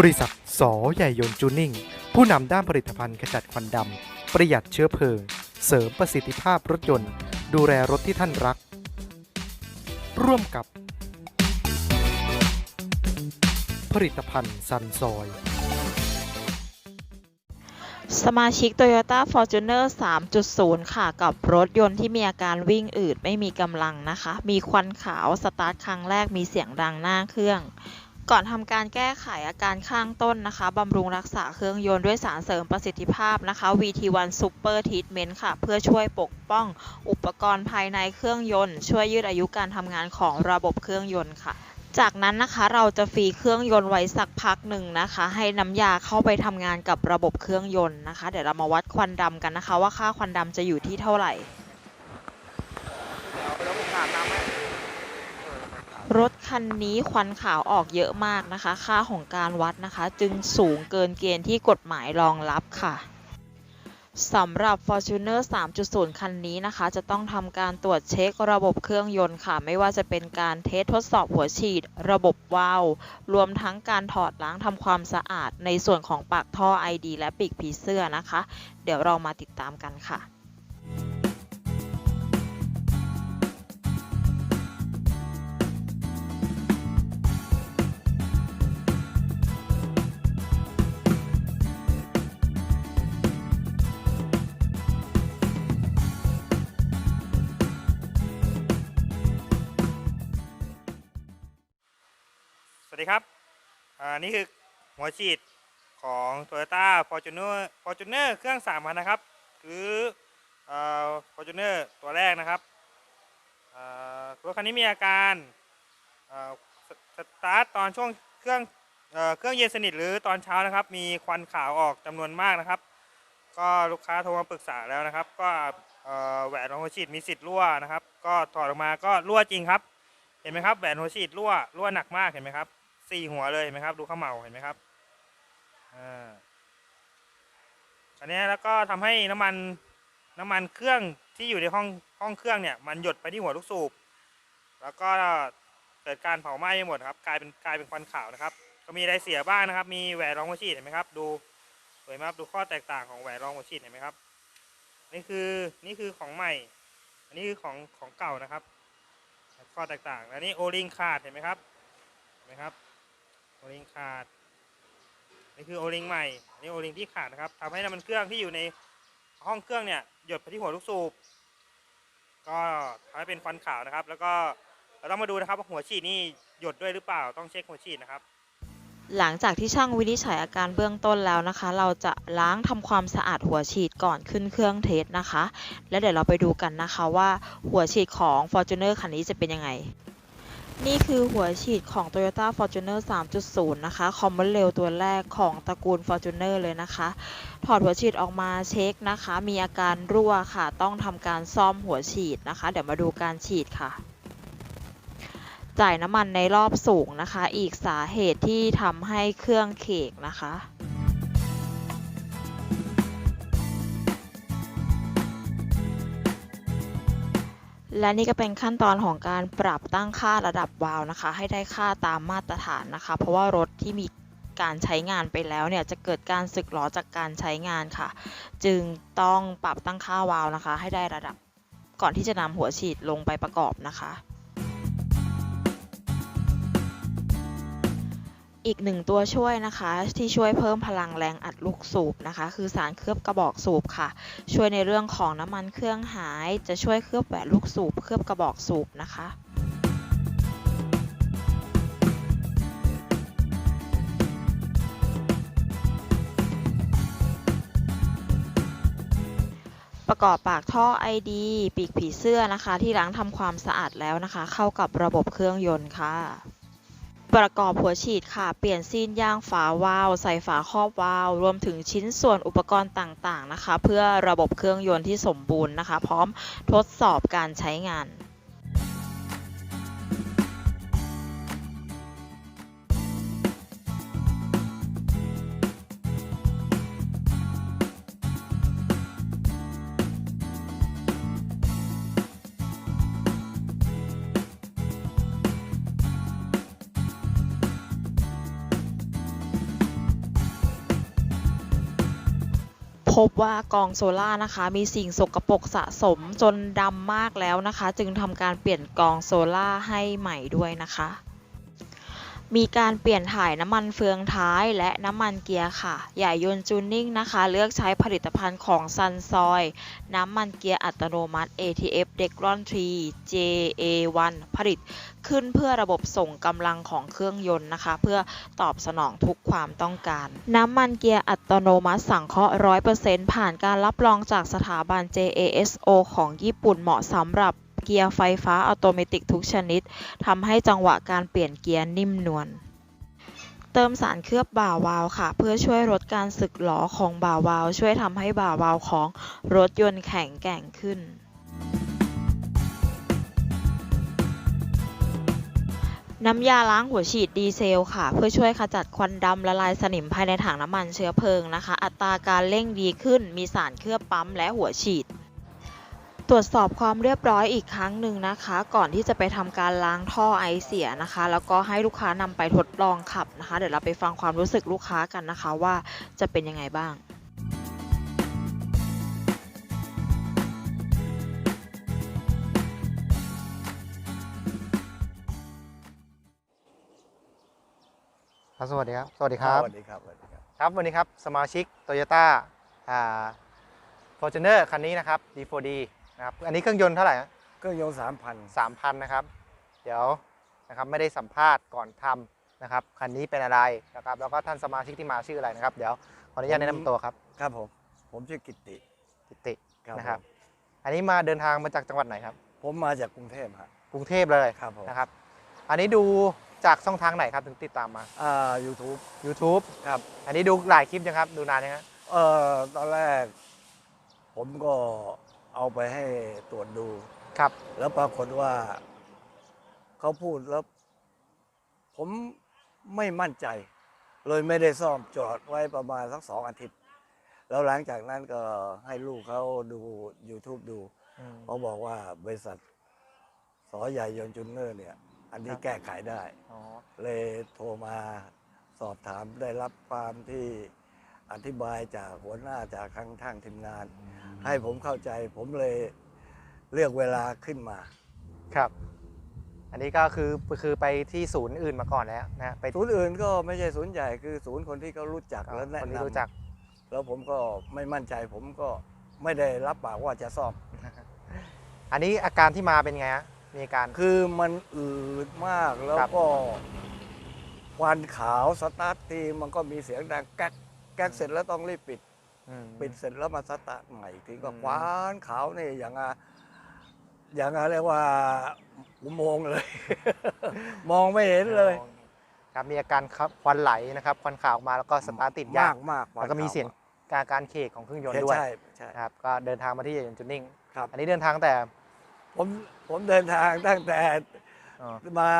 บริษัทสอใหญ่ยนจูนิ่ง ผู้นำด้านผลิตภัณฑ์ขจัดควันดำ ประหยัดเชื้อเพลิง เสริมประสิทธิภาพรถยนต์ ดูแลรถที่ท่านรัก ร่วมกับ ผลิตภัณฑ์ซันซอย สมาชิก Toyota Fortuner 3.0 ค่ะ กับรถยนต์ที่มีอาการวิ่งอืดไม่มีกำลังนะคะ มีควันขาว สตาร์ทครั้งแรกมีเสียงดังหน้าเครื่อง ก่อนทำการแก้ไขอาการข้างต้นนะคะบำรุงรักษาเครื่องยนต์ด้วยสารเสริมประสิทธิภาพนะคะ VT1 Super Treatment ค่ะ เพื่อช่วยปกป้องอุปกรณ์ภายในเครื่องยนต์ ช่วยยืดอายุการทำงานของระบบเครื่องยนต์ค่ะจากนั้นนะคะเราจะฟรีเครื่องยนต์ไว้สักพักหนึ่งนะคะ ให้น้ำยาเข้าไปทำงานกับระบบเครื่องยนต์นะคะ เดี๋ยวเรามาวัดควันดำกันนะคะ ว่าค่าควันดำจะอยู่ที่เท่าไหร่ รถคันนี้ควันขาวออกเยอะมากนะคะ ค่าของการวัดนะคะ จึงสูงเกินเกณฑ์ที่กฎหมายรองรับค่ะสำหรับ Fortuner 3.0 คันนี้นะคะ จะต้องทำการตรวจเช็คระบบเครื่องยนต์ค่ะ ไม่ว่าจะเป็นการเทสทดสอบหัวฉีด ระบบวาล์วรวมทั้งการถอดล้างทำความสะอาดในส่วนของปากท่อ ID และปีกผีเสื้อนะคะ เดี๋ยวเรามาติดตามกันค่ะ สวัสดีครับ อ่า นี่คือหัวฉีดของ Toyota Fortuner Fortuner เครื่อง3พันนะครับ หรืออ่า Fortuner ตัวแรกนะครับ อ่ารถคันนี้มีอาการอ่าสตาร์ทตอนช่วงเครื่องเอ่อเครื่องเย็นสนิทหรือตอนเช้านะครับ มีควันขาวออกจำนวนมากนะครับ ก็ลูกค้าโทรมาปรึกษาแล้วนะครับ ก็แหวนของหัวฉีดมีสิทธิ์รั่วนะครับ ก็ถอดออกมาก็รั่วจริงครับ ห็นไหมครับแหวนหัวฉีดรั่วรั่วหนักมากเห็นไหมครับสี่หัวเลยเห็นไหมครับ ดูข้าเหมาเห็นไหมครับอ่าอันนี้แล้วก็ทำให้น้ำมันน้ำมันเครื่องที่อยู่ในห้องห้องเครื่องเนี่ยมันหยดไปที่หัวลูกสูบ แล้วก็เกิดการเผาไหม้ไปหมดครับ กลายเป็นกลายเป็นควันขาวนะครับ ก็มีอะไรเสียบ้างนะครับ มีแหวนรองหัวฉีดเห็นไหมครับ ดูสวยไหมครับดูข้อแตกต่างของแหวนรองหัวฉีดเห็นไหมครับ นี่คือนี่คือของใหม่ อันนี้คือของของเก่านะครับ ข้อแตกต่างแล้วนี่โอลิงขาดเห็นไหมครับเห็นไหมครับโอลิงขาดนี่คือโอลิงใหม่อันนี่โอลิงที่ขาดนะครับทำให้น้ำมันเครื่องที่อยู่ในห้องเครื่องเนี่ยหยดไปที่หัวลูกสูบก็ทำให้เป็นควันขาวนะครับ แล้วก็เราต้องมาดูนะครับว่าหัวฉีดนี่หยดด้วยหรือเปล่าต้องเช็คหัวฉีดนะครับ หลังจากที่ช่างวินิจฉัยอาการเบื้องต้นแล้วนะคะ เราจะล้างทำความสะอาดหัวฉีดก่อนขึ้นเครื่องเทสนะคะ แล้วเดี๋ยวเราไปดูกันนะคะว่าหัวฉีดของ Fortuner คันนี้จะเป็นยังไง นี่คือหัวฉีดของ Toyota Fortuner 3.0 นะคะ Common Rail ตัวแรกของตระกูล Fortuner เลยนะคะ ถอดหัวฉีดออกมาเช็คนะคะ มีอาการรั่วค่ะ ต้องทำการซ่อมหัวฉีดนะคะ เดี๋ยวมาดูการฉีดค่ะ จ่ายน้ำมันในรอบสูงนะคะ อีกสาเหตุที่ทำให้เครื่องเขกนะคะและนี่ก็เป็นขั้นตอนของการปรับตั้งค่าระดับวาล์วนะคะ ให้ได้ค่าตามมาตรฐานนะคะ เพราะว่ารถที่มีการใช้งานไปแล้วเนี่ยจะเกิดการสึกหรอจากการใช้งานค่ะ จึงต้องปรับตั้งค่าวาล์วนะคะ ให้ได้ระดับก่อนที่จะนำหัวฉีดลงไปประกอบนะคะ อีกหนึ่งตัวช่วยนะคะ ที่ช่วยเพิ่มพลังแรงอัดลูกสูบนะคะ คือสารเคลือบกระบอกสูบค่ะ ช่วยในเรื่องของน้ำมันเครื่องหาย จะช่วยเคลือบแหวนลูกสูบเคลือบกระบอกสูบนะคะประกอบปากท่อ ID ปีกผีเสื้อนะคะ ที่ล้างทำความสะอาดแล้วนะคะ เข้ากับระบบเครื่องยนต์ค่ะ ประกอบหัวฉีดค่ะ เปลี่ยนซีนยางฝาวาล์วใส่ฝาครอบวาล์วรวมถึงชิ้นส่วนอุปกรณ์ต่างๆนะคะ เพื่อระบบเครื่องยนต์ที่สมบูรณ์นะคะ พร้อมทดสอบการใช้งาน พบว่ากองโซล่านะคะ มีสิ่งสกปรกสะสมจนดำมากแล้วนะคะ จึงทำการเปลี่ยนกองโซล่าให้ใหม่ด้วยนะคะ มีการเปลี่ยนถ่ายน้ำมันเฟืองท้ายและน้ำมันเกียร์ค่ะใหญ่ยนต์จูนนิ่งนะคะ เลือกใช้ผลิตภัณฑ์ของซันซอยน้ำมันเกียร์อัตโนมัติ ATF Decron 3 JA1 ผลิตขึ้นเพื่อระบบส่งกำลังของเครื่องยนต์นะคะ เพื่อตอบสนองทุกความต้องการ น้ำมันเกียร์อัตโนมัติสังเคราะห์ 100%ผ่านการรับรองจากสถาบัน JASO ของญี่ปุ่นเหมาะสำหรับ เกียร์ไฟฟ้าอัตโนมัติทุกชนิดทำให้จังหวะการเปลี่ยนเกียร์นิ่มนวลเติมสารเคลือบบ่าวาล์วค่ะ เพื่อช่วยลดการสึกหรอของบ่าวาล์วช่วยทำให้บ่าวาล์วของรถยนต์แข็งแกร่งขึ้น น้ำยาล้างหัวฉีดดีเซลค่ะ เพื่อช่วยขจัดควันดำละลายสนิมภายในถังน้ำมันเชื้อเพลิงนะคะ อัตราการเร่งดีขึ้นมีสารเคลือบปั๊มและหัวฉีด ตรวจสอบความเรียบร้อยอีกครั้งหนึ่งนะคะ ก่อนที่จะไปทำการล้างท่อไอเสียนะคะ แล้วก็ให้ลูกค้านำไปทดลองขับนะคะ เดี๋ยวเราไปฟังความรู้สึกลูกค้ากันนะคะว่าจะเป็นยังไงบ้างครับสวัสดีครับ สวัสดีครับ สวัสดีครับ สวัสดีครับ ครับ วันนี้ครับ สมาชิก Toyota อ่า Fortuner คันนี้นะครับ D4D นะครับอันนี้เครื่องยนต์เท่าไหร่ฮะเครื่องยนต์สามพัน3,000นะครับ เดี๋ยวนะครับไม่ได้สัมภาษณ์ก่อนทำนะครับคันนี้เป็นอะไรนะครับแล้วก็ท่านสมาชิกที่มาชื่ออะไรนะครับ เดี๋ยวขออนุญาตแนะนำตัวครับครับผมผมชื่อกิตติกิติครับนะครับผมอันนี้มาเดินทางมาจากจังหวัดไหนครับ ผมมาจากกรุงเทพฮะกรุงเทพเลยครับผมนะครับ อันนี้ดูจากช่องทางไหนครับถึงติดตามมาอ่า YouTube YouTube ครับ อันนี้ดูหลายคลิปยังครับ ดูนานยังครับเอ่อตอนแรก ผมก็ เอาไปให้ตรวจดู ครับ แล้วปรากฏว่าเขาพูดแล้ว ผมไม่มั่นใจ เลยไม่ได้ซ่อมจอดไว้ประมาณสักสองอาทิตย์ แล้วหลังจากนั้นก็ให้ลูกเขาดู YouTube ดูเขาบอกว่าบริษัทสอใหญ่ยนต์จุนเนอร์เนี่ย อันนี้ครับ แก้ไขได้ อ๋อ เลยโทรมาสอบถามได้รับความที่อธิบายจากหัวหน้าจากข้างทางทีมงาน ให้ผมเข้าใจผมเลยเลือกเวลาขึ้นมา ครับ อันนี้ก็คือคือไปที่ศูนย์อื่นมาก่อนแล้วนะไปศูนย์อื่นก็ไม่ใช่ศูนย์ใหญ่คือศูนย์คนที่เขารู้จักและแนะคนที่นำรู้จักแล้วผมก็ไม่มั่นใจ ผมก็ไม่ได้รับปากว่าจะซ่อม อันนี้อาการที่มาเป็นไงฮะมีอาการ คือมันอืดมากแล้วครับก็ควันขาวสตาร์ททีมันก็มีเสียงดังแก๊กแก๊กเสร็จแล้วต้องรีบปิด อืมปิดเสร็จแล้วมาสตาร์ทใหม่อีกทีก็อืมควันขาวนี่อย่างอะอย่างอะเรียกว่าอุโมงค์เลย มองไม่เห็นเลยครับมีอาการครับควันไหลนะครับควันขาวออกมาแล้วก็สตาร์ทติดยากมากแล้วก็มีเสียงการการเคกของเครื่องยนต์ใช่ด้วยใช่ใช่นะครับก็เดินทางมาที่ยนต์จูนนิ่งครับอันนี้เดินทางตั้งแต่ ผมผมเดินทางตั้งแต่อ๋อมา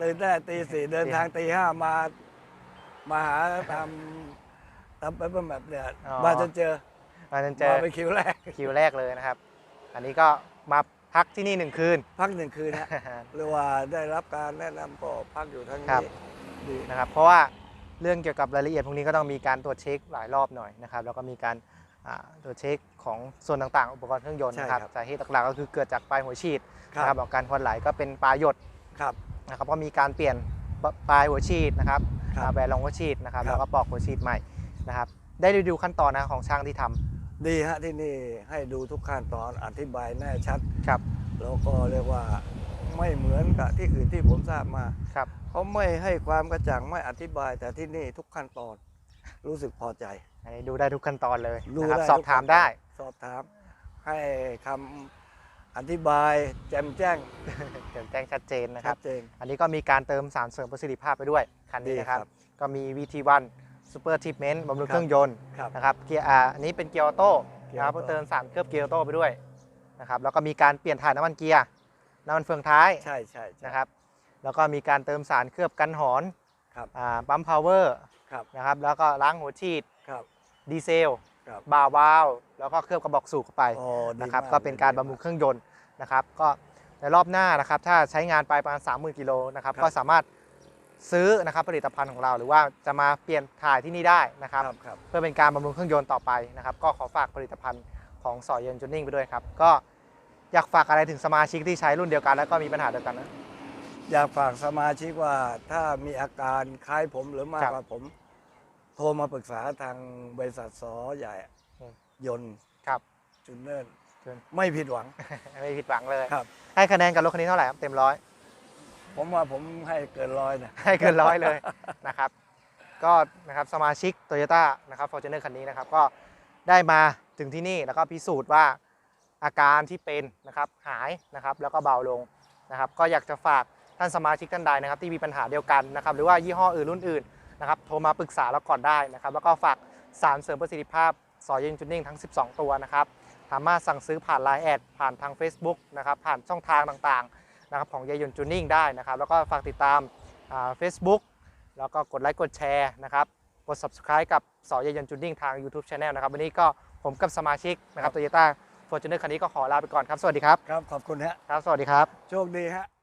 ตื่นแต่ตีสี่เดินทางตีห้ามามาหาทำ ทำไปเป็นแบบเนี่ยมาจนเจอมาจนเจอมาไปคิวแรก คิวแรกเลยนะครับ อันนี้ก็มาพักที่นี่หนึ่งคืน พักหนึ่งคืนฮะหรือว่าได้รับการแนะนำก็พักอยู่ทั้งครันี้บดีนะครับเพราะว่าเรื่องเกี่ยวกับรายละเอียดพวกนี้ก็ต้องมีการตรวจเช็คหลายรอบหน่อยนะครับแล้วก็มีการอ่าตรวจเช็คของส่วนต่างๆ อุปกรณ์เครื่องยนต์นะครับสาเหตุหลักๆก็คือเกิดจากปลายหัวฉีดครันะครับบของการควันไหลก็เป็นปลายหยดครับ นะครับก็มีการเปลี่ยนปปลายหัวฉีดนะครับครับอ่าแบนรองหัวฉีดนะครับครับ แล้วก็ปอกหัวฉีดใหม่ นะครับ ได้ดูขั้นตอนนะของช่างที่ทำ ดีฮะที่นี่ให้ดูทุกขั้นตอนอธิบายแน่ชัดครับ แล้วก็เรียกว่าไม่เหมือนกับที่อื่นที่ผมทราบมาครับ เขาไม่ให้ความกระจ่างไม่อธิบายแต่ที่นี่ทุกขั้นตอน รู้สึกพอใจ อันนี้ดูได้ทุกขั้นตอนเลยดูนะครับได้สอบถามได้ สอบถาม ให้คำอธิบายแจ่มแจ้งเดี๋ยวแจ้งชัดเจนนะคชัรับดเจน อันนี้ก็มีการเติมสารเสริมประสิทธิภาพไปด้วยคันนี้นะครับดีครับก็มี VT1 Super Treatment บำรุงครับเครื่องยนต์ครับนะครับเกียร์อ่าอันนี้เป็นเกียร์ออโต้เกียร์นะครับออโต้เติมสารเคลือบเกียร์ออโต้ไปด้วยนะครับแล้วก็มีการเปลี่ยนถ่ายน้ำมันเกียร์น้ำมันเฟืองท้ายใช่ใช่ใช่นะครับแล้วก็มีการเติมสารเคลือบกันหอนครับอ่าปั๊มพาวเวอร์ครับนะครับแล้วก็ล้างหัวฉีดครับดีเซลครับบาวาล์วแล้วก็เคลือบกระบอกสูบเข้าไปโอ้ดีนะครับมก็เป็นการลยบำรุงเครื่องยนต์นะครับก็ในรอบหน้านะครับถ้าใช้งานไปประมาณ30,000กิโลนะครับก็สามารถ ซื้อนะครับผลิตภัณฑ์ของเรา หรือว่าจะมาเปลี่ยนถ่ายที่นี่ได้นะครับครับ ครับเพื่อเป็นการบำรุงเครื่องยนต์ต่อไปนะครับ ก็ขอฝากผลิตภัณฑ์ของสอเย็นจูนิ่งไปด้วยครับ ก็อยากฝากอะไรถึงสมาชิกที่ใช้รุ่นเดียวกัน แล้วก็มีปัญหาเดียวกันนะ อยากฝากสมาชิกว่าถ้ามีอาการคล้ายผมหรือมากครับกว่าผม โทรมาปรึกษาทางบริษัทสอใหญ่อืม ยนต์ครับ จุนเนินจุนไม่ผิดหวัง ไม่ผิดหวังเลย ครับ ให้คะแนนกับรถคันนี้เท่าไหร่ครับเต็มร้อย ผมว่าผมให้เกินร้อยนะ ให้เกินร้อยเลยนะครับ ก็นะครับสมาชิก Toyota นะครับ Fortuner คันนี้นะครับ ก็ได้มาถึงที่นี่แล้วก็พิสูจน์ว่าอาการที่เป็นนะครับหายนะครับ แล้วก็เบาลงนะครับ ก็อยากจะฝากท่านสมาชิกท่านใดนะครับ ที่มีปัญหาเดียวกันนะครับ หรือว่ายี่ห้ออื่นรุ่นอื่นนะครับโทรมาปรึกษาเราก่อนได้นะครับ แล้วก็ฝากสารเสริมประสิทธิภาพสอเย็นจุนนิ่งทั้ง 12 ตัวนะครับสามารถสั่งซื้อผ่าน Line แอดผ่านทาง Facebook นะครับผ่านช่องทางต่างๆ นะครับของเยยนจูนิ่งได้นะครับ แล้วก็ฝากติดตามเฟซบุ๊กแล้วก็กดไลค์กดแชร์นะครับกด subscribe กับสอเยยนจูนิ่งทาง YouTube Channel นะครับ วันนี้ก็ผมกับสมาชิกนะครับ Toyota Fortuner คันนี้ก็ขอลาไปก่อนครับ สวัสดีครับ ครับ ขอบคุณฮะครับ สวัสดีครับ โชคดีฮะ Yeah.